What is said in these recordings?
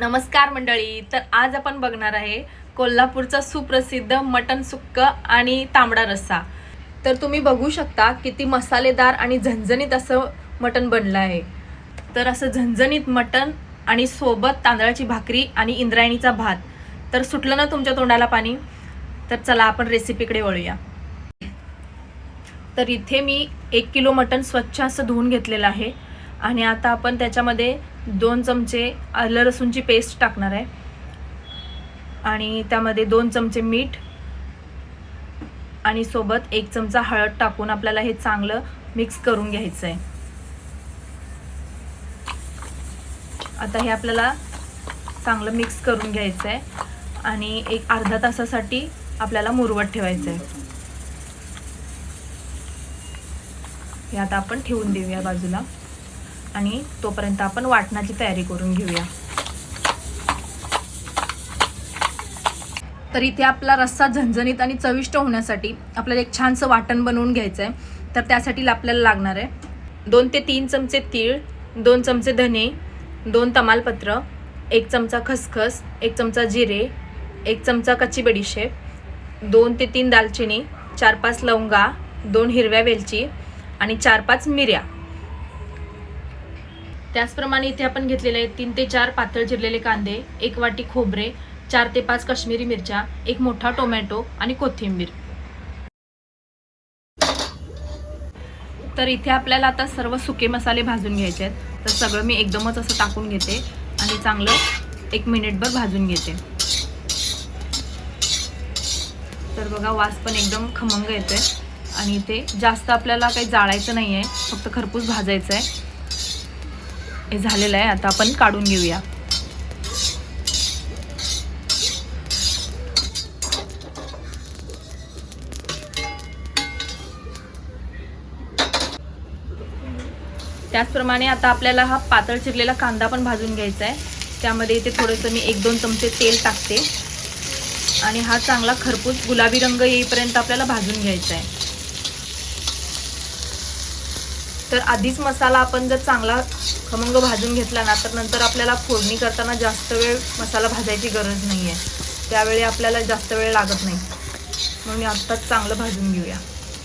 नमस्कार मंडळी तर आज आपण बघणार आहे कोल्हापूरचा सुप्रसिद्ध मटन सुक्क आणि तांबडा रस्सा. तर तुम्ही बघू शकता किती मसालेदार आणि झणझणीत असं मटन बनलं आहे. तर असं झणझणीत मटण आणि सोबत तांदळाची भाकरी आणि इंद्रायणीचा भात. तर सुटलं ना तुमच्या तोंडाला पाणी? तर चला आपण रेसिपीकडे वळूया. तर इथे मी एक किलो मटण स्वच्छ असं धुवून घेतलेलं आहे. आणि आता आपण त्याच्यामध्ये दोन चमचे आलं लसूणची पेस्ट टाकणार आहे. आणि त्यामध्ये दोन चमचे मीठ. आणि सोबत एक चमचा हळद टाकून आपल्याला हे चांगलं मिक्स करून घ्यायचं आहे आता हे आपल्याला चांगलं मिक्स करून घ्यायचं आहे आणि एक अर्धा तासासाठी आपल्याला मुरवत ठेवायचं आहे हे आता आपण ठेवून देऊया बाजूला. आणि तोपर्यंत आपण वाटणाची तयारी करून घेऊया. तर इथे आपला रस्सा झणझणीत आणि चविष्ट होण्यासाठी आपल्याला एक छानसं वाटण बनवून घ्यायचं आहे तर त्यासाठी आपल्याला लागणार आहे दोन ते तीन चमचे तीळ दोन चमचे धने दोन तमालपत्र एक चमचा खसखस एक चमचा जिरे एक चमचा कच्ची बडीशेप दोन ते तीन दालचिनी चार पाच लवंगा दोन हिरव्या वेलची आणि चार पाच मिऱ्या. त्याचप्रमाणे इथे आपण घेतलेले आहेत तीन ते चार पातळ चिरलेले कांदे एक वाटी खोबरे चार ते पाच काश्मीरी मिरच्या एक मोठा टोमॅटो आणि कोथिंबीर. तर इथे आपल्याला आता सर्व सुके मसाले भाजून घ्यायचे आहेत. तर सगळं मी एकदमच असं टाकून घेते आणि चांगलं एक मिनिटभर भाजून घेते. तर बघा वास पण एकदम खमंग येते आणि इथे जास्त आपल्याला काही जाळायचं नाही आहे फक्त खरपूस भाजायचं आहे हे झालेलं आहे. आता आपण काढून घेऊया. त्याचप्रमाणे आता आपल्याला हा पातळ चिरलेला कांदा पण भाजून घ्यायचा आहे. त्यामध्ये इथे थोडंसं मी एक दोन चमचे तेल टाकते. आणि हा चांगला खरपूस गुलाबी रंग येईपर्यंत आपल्याला भाजून घ्यायचा आहे. तर आधीच मसाला आपण जर चांगला खमंग भाजून घेतला ना तर नंतर आपल्याला फोडणी करताना जास्त वेळ मसाला भाजायची गरज नाही आहे त्यावेळी आपल्याला जास्त वेळ लागत नाही. म्हणून आत्ताच चांगलं भाजून घेऊया.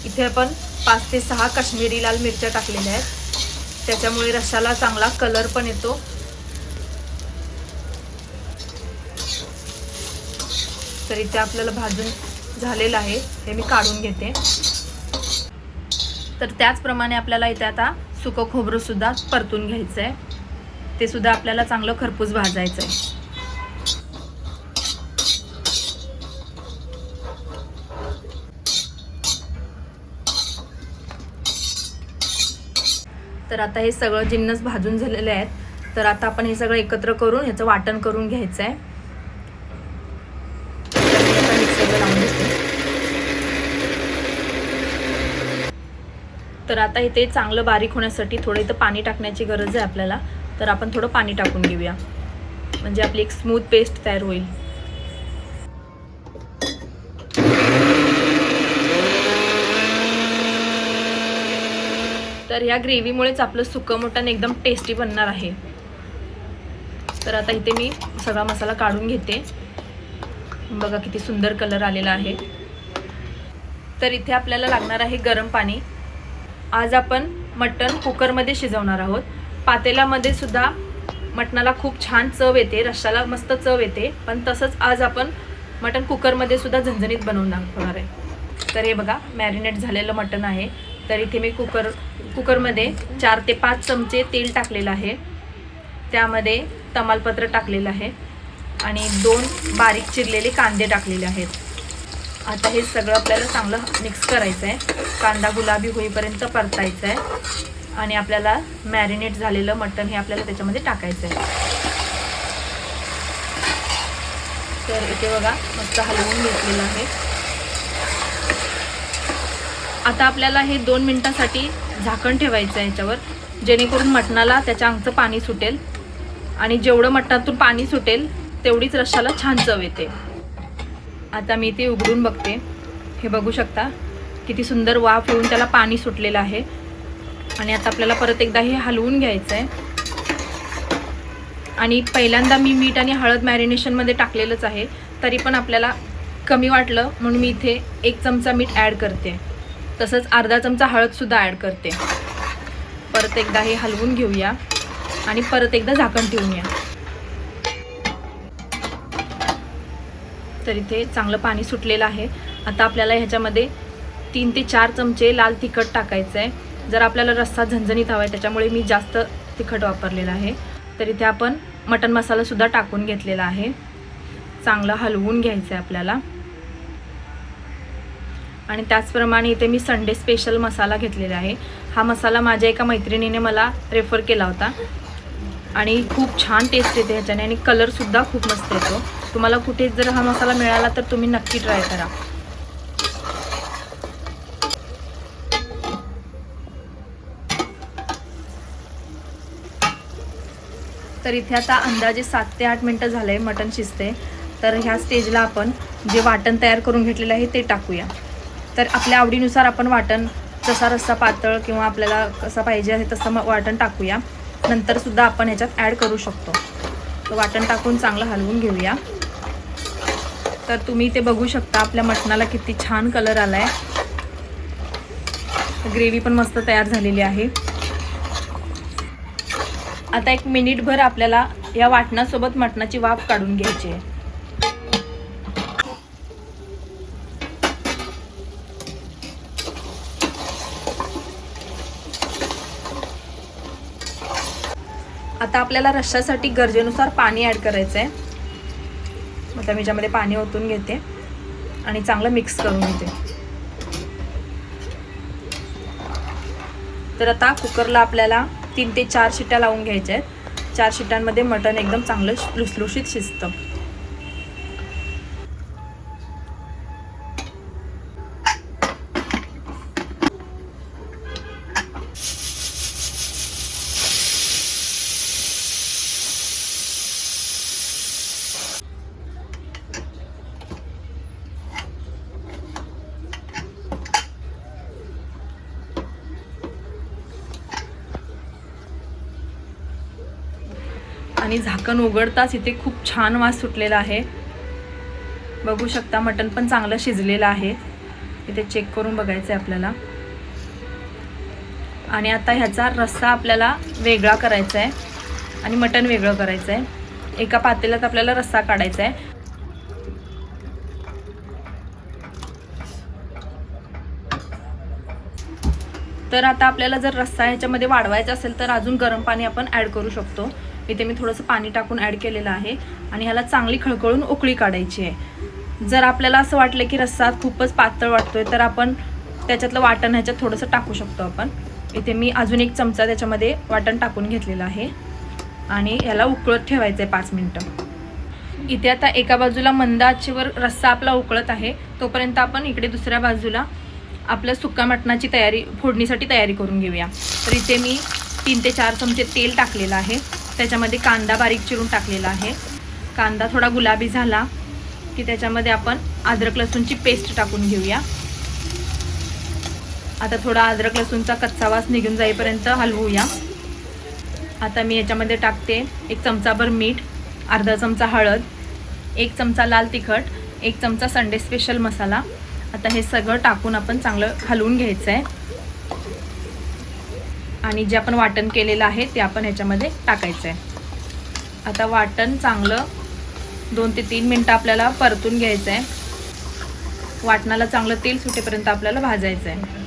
इथे आपण पाच ते सहा काश्मीरी लाल मिरच्या टाकलेल्या आहेत. त्याच्यामुळे रशाला चांगला कलर पण येतो. तर इथे आपल्याला भाजून झालेलं आहे. हे मी काढून घेते. तर त्याचप्रमाणे आपल्याला इथे आता सुकं खोबरं सुद्धा परतून घ्यायचं आहे ते सुद्धा आपल्याला चांगलं खरपूस भाजायचं आहे तर आता हे सगळं जिन्नस भाजून झालेले आहेत. तर आता आपण हे सगळं एकत्र करून ह्याचं वाटण करून घ्यायचं आहे तर आता इथे चांगलं बारीक होण्यासाठी थोडं इथं पाणी टाकण्याची गरज आहे आपल्याला. तर आपण थोडं पाणी टाकून घेऊया. म्हणजे आपली एक स्मूथ पेस्ट तयार होईल. तर ह्या ग्रेव्हीमुळेच आपलं सुकं मटण एकदम टेस्टी बनणार आहे. तर आता इथे मी सगळा मसाला काढून घेते. बघा किती सुंदर कलर आलेला आहे. तर इथे आपल्याला लागणार आहे गरम पाणी. आज आपण मटण कुकरमध्ये शिजवणार आहोत. पातेल्यामध्ये सुद्धा मटणाला खूप छान चव येते रश्शाला मस्त चव येते पण तसंच आज आपण मटण कुकरमध्ये सुद्धा झणझणीत बनवून दाखवणार आहे. तर हे बघा मॅरिनेट झालेलं मटण आहे. तर इथे मी कुकर कुकरमध्ये चार ते पाच चमचे तेल टाकलेलं आहे. त्यामध्ये तमालपत्र टाकलेलं आहे. आणि दोन बारीक चिरलेले कांदे टाकलेले आहेत. आता हे सगळं आपल्याला चांगलं मिक्स करायचं आहे कांदा गुलाबी होईपर्यंत परतायचं आहे आणि आपल्याला मॅरिनेट झालेलं मटण हे आपल्याला त्याच्यामध्ये टाकायचं आहे तर इथे बघा मस्त हलवून घेतलेलं आहे. आता आपल्याला हे दोन मिनटासाठी झाकण ठेवायचं आहे याच्यावर. जेणेकरून मटणाला त्याच्या अंगचं पाणी सुटेल. आणि जेवढं मटणातून पाणी सुटेल तेवढीच रश्शाला छान चव येते. आता मी ते उघडून बघते. हे बघू शकता. किती सुंदर वाफ येऊन त्याला पाणी सुटलेलं आहे. आणि आता आपल्याला परत एकदा हे हलवून घ्यायचं आहे आणि पहिल्यांदा मी मीठ आणि हळद मॅरिनेशनमध्ये टाकलेलंच आहे. तरी पण आपल्याला कमी वाटलं म्हणून मी इथे एक चमचा मीठ ॲड करते. तसंच अर्धा चमचा हळदसुद्धा ॲड करते. परत एकदा हे हलवून घेऊया. आणि परत एकदा झाकण ठेवूया. तर इथे चांगलं पाणी सुटलेलं आहे. आता आपल्याला ह्याच्यामध्ये तीन ते चार चमचे लाल तिखट टाकायचं आहे. जर आपल्याला रस्सा झणझणीत हवा आहे त्याच्यामुळे मी जास्त तिखट वापरलेलं आहे. तर इथे आपण मटन मसालासुद्धा टाकून घेतलेला आहे. चांगलं हलवून घ्यायचं आहे आपल्याला. आणि त्याचप्रमाणे इथे मी संडे स्पेशल मसाला घेतलेला आहे. हा मसाला माझ्या एका मैत्रिणीने मला रेफर केला होता. आणि खूप छान टेस्ट येते ह्याच्याने आणि कलरसुद्धा खूप मस्त येतो. तुम्हाला कुठे जर हा मसाला मिळाला तर तुम्ही नक्की ट्राय करा. तर इथे आता अंदाजे सात ते आठ मिनटं झाले मटण शिजते. तर ह्या स्टेजला आपण जे वाटण तयार करून घेतलेलं आहे ते टाकूया. तर आपल्या आवडीनुसार आपण वाटण जसा रस्सा पातळ किंवा आपल्याला कसा पाहिजे आहे तसं मग वाटण टाकूया. नंतरसुद्धा आपण ह्याच्यात ॲड करू शकतो. तर वाटण टाकून चांगलं हलवून घेऊया. तर तुम्ही ते बघू शकता आपल्या मटणाला किती छान कलर आला आहे ग्रेव्ही पण मस्त तयार झालेली आहे. आता एक मिनिटभर आपल्याला या वाटणासोबत मटणाची वाफ काढून घ्यायची आहे. आता आपल्याला रश्श्यासाठी गरजेनुसार पाणी ॲड करायचं आहे आता मी याच्यामध्ये पाणी ओतून घेते आणि चांगलं मिक्स करून घेते. तर आता कुकरला आपल्याला तीन ते चार शिट्ट्या लावून घ्यायच्या आहेत. चार शिट्ट्यांमध्ये मटण एकदम चांगलं लुसलुशीत शिजतं. आणि झाकण उघडताच इथे खूप छान वास सुटलेला आहे. बघू शकता मटण पण चांगलं शिजलेलं आहे. इथे चेक करून बघायचं आहे आपल्याला. आणि आता ह्याचा रस्सा आपल्याला वेगळा करायचा आहे आणि मटण वेगळं करायचं आहे एका पातेल्यात आपल्याला रस्सा काढायचा आहे तर आता आपल्याला जर रस्सा ह्याच्यामध्ये वाढवायचा असेल तर अजून गरम पाणी आपण ॲड करू शकतो. इथे मी थोडंसं पाणी टाकून ॲड केलेलं आहे. आणि ह्याला चांगली खळखळून उकळी काढायची आहे. जर आपल्याला असं वाटलं की रस्सा खूपच पातळ वाटतोय तर आपण त्याच्यातलं वाटण ह्याच्यात थोडंसं टाकू शकतो आपण. इथे मी अजून एक चमचा त्याच्यामध्ये वाटण टाकून घेतलेलं आहे. आणि ह्याला उकळत ठेवायचं आहे पाच मिनटं. इथे आता एका बाजूला मंद आचेवर रस्सा आपला उकळत आहे. तोपर्यंत आपण इकडे दुसऱ्या बाजूला आपल्या सुक्का मटणाची तयारी फोडणीसाठी तयारी करून घेऊया. तर इथे मी तीन ते चार चमचे तेल टाकलेलं आहे. त्याच्यामध्ये कांदा बारीक चिरून टाकलेला आहे. कांदा थोडा गुलाबी झाला की त्याच्यामध्ये आपण अद्रक लसूणची पेस्ट टाकून घेऊया. आता थोडा अद्रक लसूणचा कच्चा वास निघून जाईपर्यंत हलवूया. आता मी याच्यामध्ये टाकते एक चमचाभर मीठ अर्धा चमचा हळद एक चमचा लाल तिखट एक चमचा संडे स्पेशल मसाला. आता हे सगळं टाकून आपण चांगलं हलवून घ्यायचं आहे आणि जे आपण वाटण केलेलं आहे ते आपण ह्याच्यामध्ये टाकायचं आहे आता वाटण चांगलं दोन ते तीन मिनटं आपल्याला परतून घ्यायचं आहे वाटणाला चांगलं तेल सुटेपर्यंत आपल्याला भाजायचं आहे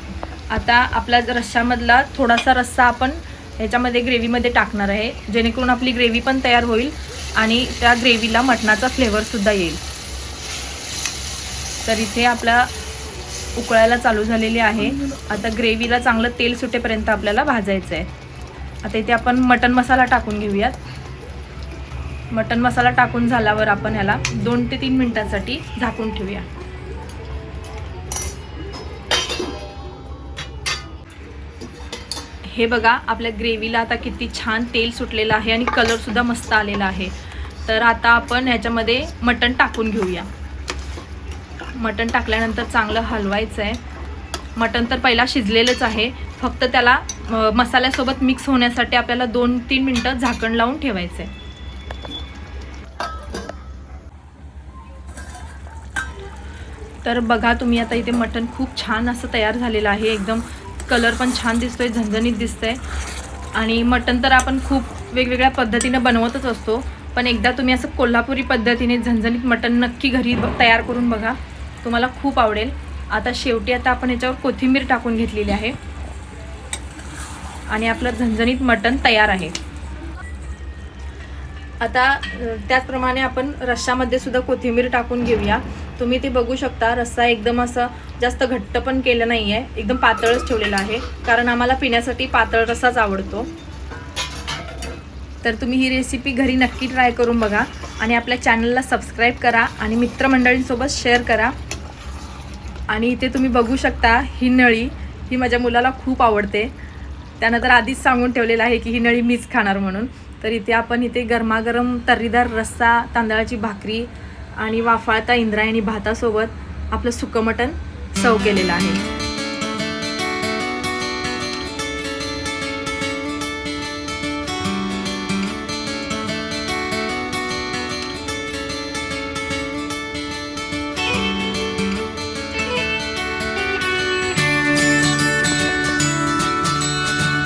आता आपला रश्श्यामधला थोडासा रस्सा आपण ह्याच्यामध्ये ग्रेव्हीमध्ये टाकणार आहे जेणेकरून आपली ग्रेव्ही पण तयार होईल आणि त्या ग्रेव्हीला मटणाचा फ्लेवरसुद्धा येईल. तर इथे आपला उकळायला चालू झालेली आहे. आता ग्रेव्हीला चांगलं तेल सुटेपर्यंत आपल्याला भाजायचं आहे आता इथे आपण मटन मसाला टाकून घेऊयात. मटन मसाला टाकून झाल्यावर आपण ह्याला दोन ते तीन मिनिटांसाठी झाकून ठेवूया. हे बघा आपल्या ग्रेव्हीला आता किती छान तेल सुटलेलं आहे आणि कलरसुद्धा मस्त आलेला आहे. तर आता आपण ह्याच्यामध्ये मटण टाकून घेऊया. मटण टाकल्यानंतर चांगलं हलवायचं आहे मटण तर पहिला शिजलेलंच आहे. फक्त त्याला मसाल्यासोबत मिक्स होण्यासाठी आपल्याला दोन तीन मिनटं झाकण लावून ठेवायचं आहे तर बघा तुम्ही आता इथे मटण खूप छान असं तयार झालेलं आहे. एकदम कलर पण छान दिसतोय झणझणीत दिसतंय. आणि मटण तर आपण खूप वेगवेगळ्या पद्धतीनं बनवतच असतो. पण एकदा तुम्ही असं कोल्हापुरी पद्धतीने झणझणीत मटण नक्की घरी तयार करून बघा. तुम्हाला खूप आवडेल. आता शेवटी आता आपण याच्यावर कोथिंबीर टाकून घेतलेली आहे. आणि आपलं झणझणीत मटण तयार आहे. आता त्याचप्रमाणे आपण रश्शामध्ये सुद्धा कोथिंबीर टाकून घेऊया. तुम्ही ते बघू शकता रस्सा एकदम असं जास्त घट्ट पण केलं नाही आहे एकदम पातळच ठेवलेला आहे. कारण आम्हाला पिण्यासाठी पातळ रस्साच आवडतो. तर तुम्ही ही रेसिपी घरी नक्की ट्राय करून बघा. आणि आपल्या चॅनलला सबस्क्राईब करा. आणि मित्रमंडळींसोबत शेअर करा. आणि इथे तुम्ही बघू शकता ही नळी ही माझ्या मुलाला खूप आवडते. त्यानं तर आधीच सांगून ठेवलेलं आहे की ही नळी मीच खाणार म्हणून. तर इथे आपण इथे गरमागरम तर्रीदार रस्सा तांदळाची भाकरी आणि वाफाळता इंद्रायणी भातासोबत आपलं सुकं मटण सर्व केलेलं आहे.